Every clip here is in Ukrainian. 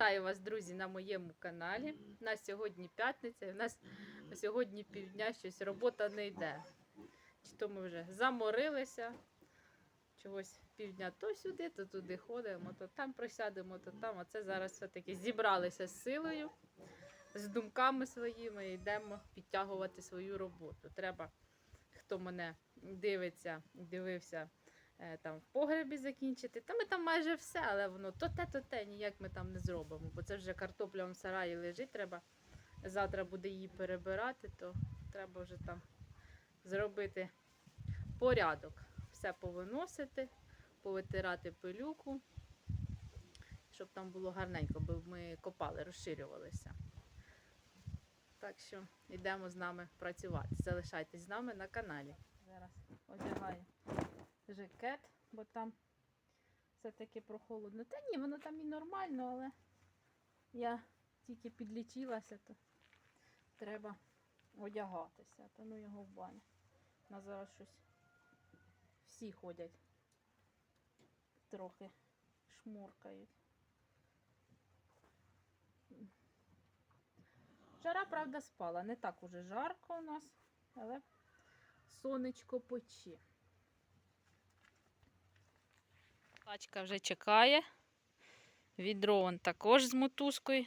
Вітаю вас, друзі, на моєму каналі. У нас сьогодні п'ятниця, і в нас сьогодні півдня щось робота не йде. Чи то ми вже заморилися, чогось півдня то сюди, то туди ходимо, то там присядемо, то там. А це зараз все-таки зібралися з силою, з думками своїми і йдемо підтягувати свою роботу. Треба, хто мене дивиться, дивився там в погребі закінчити. Та ми там майже все, але воно то те, то те, ніяк ми там не зробимо, бо це вже картопля в сараї лежить, треба завтра буде її перебирати, то треба вже там зробити порядок. Все повиносити, повитирати пилюку, щоб там було гарненько, бо ми копали, розширювалися. Так що йдемо з нами працювати. Залишайтесь з нами на каналі. Зараз одягаю жакет, бо там все-таки прохолодно. Та ні, воно там і нормально, але я тільки підлічилася, то треба одягатися. Та ну його в баню. На зараз щось всі ходять. Трохи шмуркають. Жара, правда, спала. Не так уже жарко у нас, але сонечко пече. Тачка вже чекає. Відро також з мотузкою.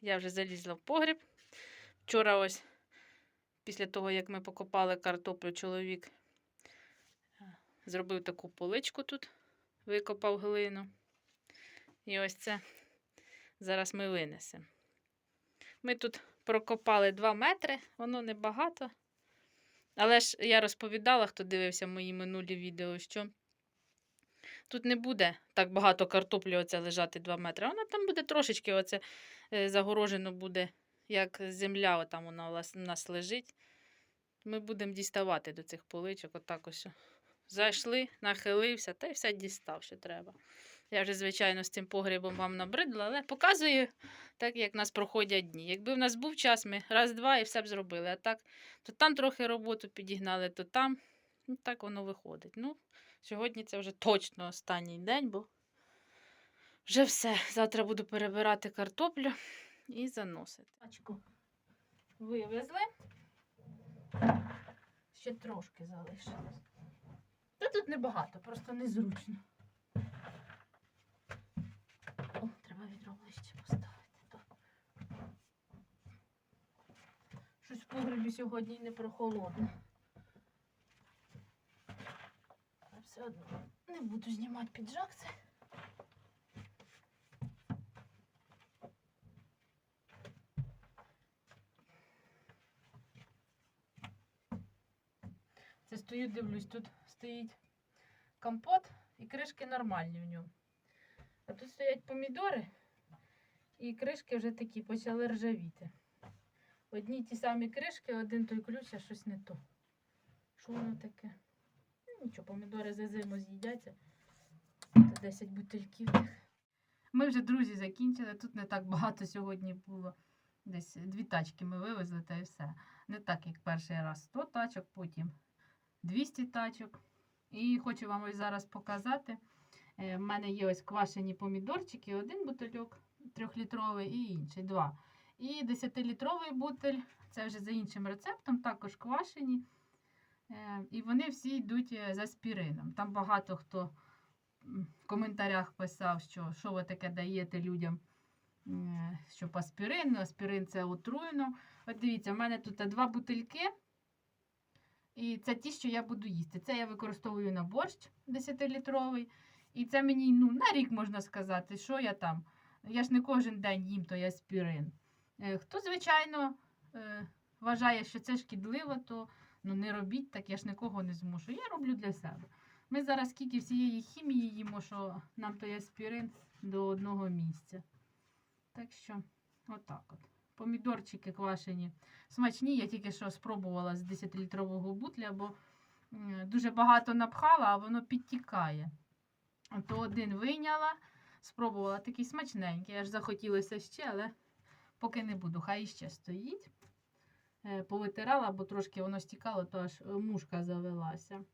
Я вже залізла в погріб. Вчора ось, після того, як ми покопали картоплю, чоловік е, зробив таку поличку тут, викопав глину. І ось це зараз ми винесемо. Ми тут прокопали 2 метри, воно небагато. Але ж я розповідала, хто дивився мої минулі відео, що Тут не буде так багато картоплі оце лежати 2 метри. Вона там буде трошечки оце е, загорожено буде, як земля, отам вона у нас- лежить. Ми будемо діставати до цих поличок. Отак ось. Зайшли, нахилився, та й все дістав, що треба. Я вже, звичайно, з цим погребом вам набридла, але показую так, як нас проходять дні. Якби в нас був час, ми раз-два і все б зробили. А так, то там трохи роботу підігнали, то там. Ну, так воно виходить. Ну, Сьогодні це вже точно останній день, бо вже все. Завтра буду перебирати картоплю і заносити. Тачку вивезли. Ще трошки залишилось. Та тут небагато, просто незручно. О, треба відро поставити. Щось в погребі сьогодні не прохолодно. Але все одно не буду знімати піджак це. Це стою, дивлюсь, тут стоїть компот і кришки нормальні в ньому. А тут стоять помідори, і кришки вже такі почали ржавіти. Одні ті самі кришки, один той ключ, а щось не то. Що воно таке? Ну, Нічого, помідори за зиму з'їдяться. Це 10 бутильків. Ми вже, друзі, закінчили. Тут не так багато сьогодні було. Десь дві тачки ми вивезли та і все. Не так, як перший раз 100 тачок, потім 200 тачок. І хочу вам ось зараз показати. Е, В мене є ось квашені помідорчики, один бутильок трьохлітровий і інший два. І 10-літровий бутиль, це вже за іншим рецептом, також квашені. Е, І вони всі йдуть е, з аспірином. Там багато хто в коментарях писав, що що ви таке даєте людям, м, щоб аспірин, аспірин це отруйно. От дивіться, в мене тут два бутильки. І це ті, що я буду їсти. Це я використовую на борщ 10-літровий. І це мені ну, на рік можна сказати, що я там. Я ж не кожен день їм той аспірин. Е, Хто, звичайно, е, вважає, що це шкідливо, то ну, не робіть так, я ж нікого не змушу. Я роблю для себе. Ми зараз скільки всієї хімії їмо, що нам той аспірин до одного місця. Так що, отак от. Помідорчики квашені смачні. Я тільки що спробувала з 10-літрового бутля, бо дуже багато напхала, а воно підтікає. То один вийняла, спробувала такий смачненький. Аж захотілося ще, але поки не буду. Хай іще стоїть. Е, Повитирала, бо трошки воно стікало, то аж е, мушка завелася.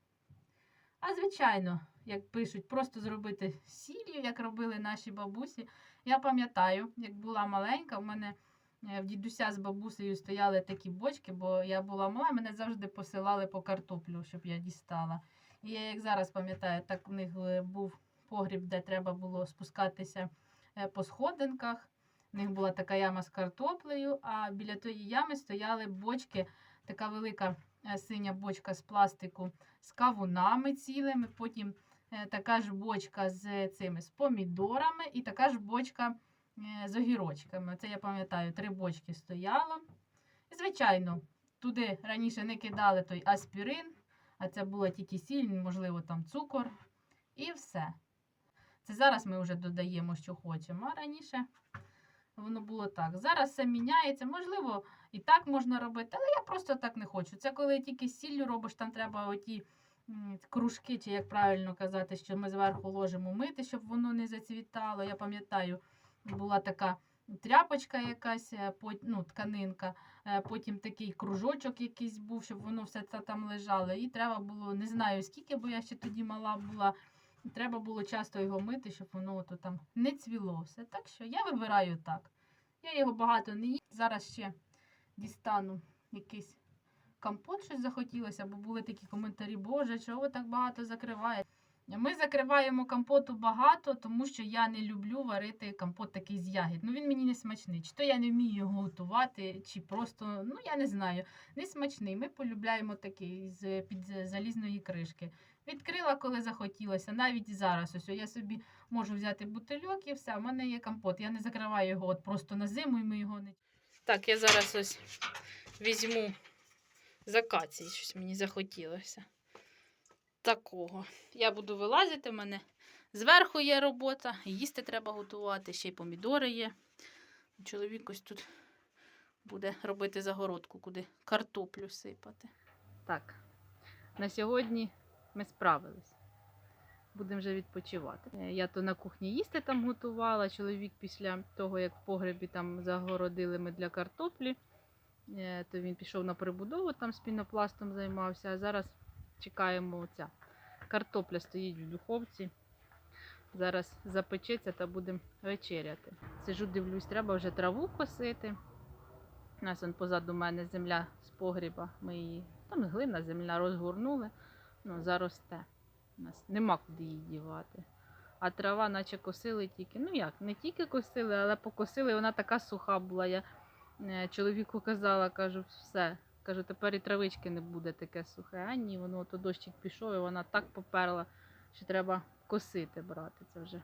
А звичайно, як пишуть, просто зробити сіллю, як робили наші бабусі. Я пам'ятаю, як була маленька, в мене е, в дідуся з бабусею стояли такі бочки, бо я була мала, мене завжди посилали по картоплю, щоб я дістала. І я як зараз пам'ятаю, так у них був погріб, де треба було спускатися по сходинках. У них була така яма з картоплею, а біля тої ями стояли бочки, така велика е, синя бочка з пластику з кавунами цілими, потім е, така ж бочка з цими з помідорами і така ж бочка е, з огірочками. Це я пам'ятаю, три бочки стояло. І, звичайно, туди раніше не кидали той аспірин, а це була тільки сіль, можливо, там цукор і все. Це зараз ми вже додаємо, що хочемо, а раніше воно було так. Зараз все міняється. Можливо, і так можна робити, але я просто так не хочу. Це коли тільки сіллю робиш, там треба оті кружки, чи як правильно казати, що ми зверху ложимо мити, щоб воно не зацвітало. Я пам'ятаю, була така тряпочка якась, е, ну, тканинка, е, потім такий кружочок якийсь був, щоб воно все це там лежало. І треба було, не знаю скільки, бо я ще тоді мала була. Треба було часто його мити, щоб воно ото там не цвіло все. Так що я вибираю так. Я його багато не їм. Зараз ще дістану якийсь компот, щось захотілося, бо були такі коментарі, боже, чого ви так багато закриваєте? Ми закриваємо компоту багато, тому що я не люблю варити компот такий з ягід. Ну він мені не смачний. Чи то я не вмію його готувати, чи просто, ну я не знаю, не смачний. Ми полюбляємо такий з під залізної кришки. Відкрила, коли захотілося, навіть зараз. Ось я собі можу взяти бутильок і все. У мене є компот. Я не закриваю його от просто на зиму, і ми його не. Так, я зараз ось візьму з акації, щось мені захотілося. Такого. Я буду вилазити, в мене зверху є робота, їсти треба готувати, ще й помідори є. Чоловік ось тут буде робити загородку, куди картоплю сипати. Так, на сьогодні ми справились. Будемо вже відпочивати. Е, Я то на кухні їсти там готувала. Чоловік після того, як в погребі там загородили ми для картоплі, е, то він пішов на прибудову, там з пінопластом займався. А зараз чекаємо оця. Картопля стоїть в духовці. Зараз запечеться та будемо вечеряти. Сижу, дивлюсь, треба вже траву косити. У нас он позаду мене земля з погріба. Ми її, там глина, земля розгорнули, ну, заросте. У нас нема куди її дівати. А трава, наче косили тільки. Ну як, не тільки косили, але покосили, вона така суха була. Я е, чоловіку казала, кажу, все. Кажу, тепер і травички не буде таке сухе. А ні, воно то дощик пішов, і вона так поперла, що треба косити брати. Це вже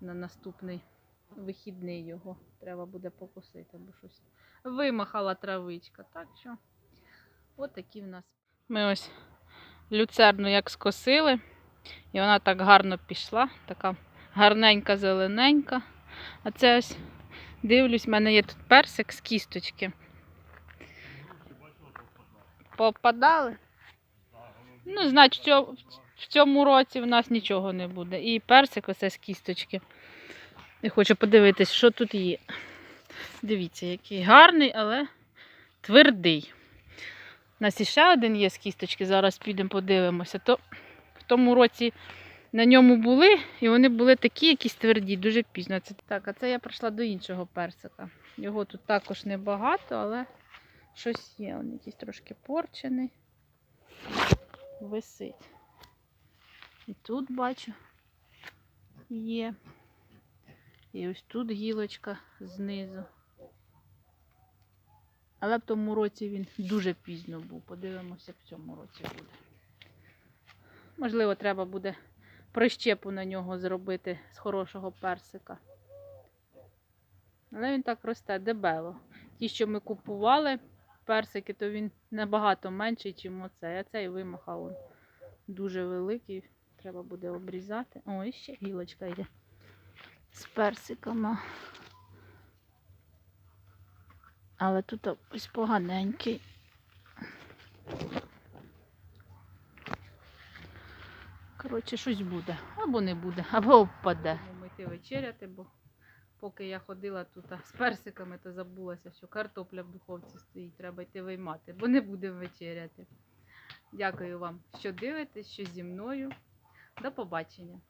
на наступний вихідний його треба буде покосити, бо щось вимахала травичка. Так що, от такі в нас. Ми ось люцерну як скосили, і вона так гарно пішла, така гарненька, зелененька. А це ось дивлюсь, в мене є тут персик з кісточки. Попадали? Ну, значить, в цьому- році в нас нічого не буде. І персик оце з кісточки. Я хочу подивитись, що тут є. Дивіться, який гарний, але твердий. У нас іще один є з кісточки, зараз підемо подивимося. То в тому році на ньому були, і вони були такі, якісь тверді, дуже пізно. Це так, а це я прийшла до іншого персика. Його тут також небагато, але щось є. Він якийсь трошки порчений. Висить. І тут бачу є. І ось тут гілочка знизу. Але в тому році він дуже пізно був. Подивимося, в цьому році буде. Можливо, треба буде прищепу на нього зробити з хорошого персика. Але він так росте дебело. Ті, що ми купували персики, то він набагато менший, ніж оцей. А цей вимахав он дуже великий. Треба буде обрізати. О, і ще гілочка йде з персиками. Але тут ось поганенький. Коротше, щось буде. Або не буде, або впаде. Ми йти вечеряти, бо поки я ходила тут з персиками, то забулася, що картопля в духовці стоїть. Треба йти виймати, бо не будемо вечеряти. Дякую вам, що дивитесь, що зі мною. До побачення.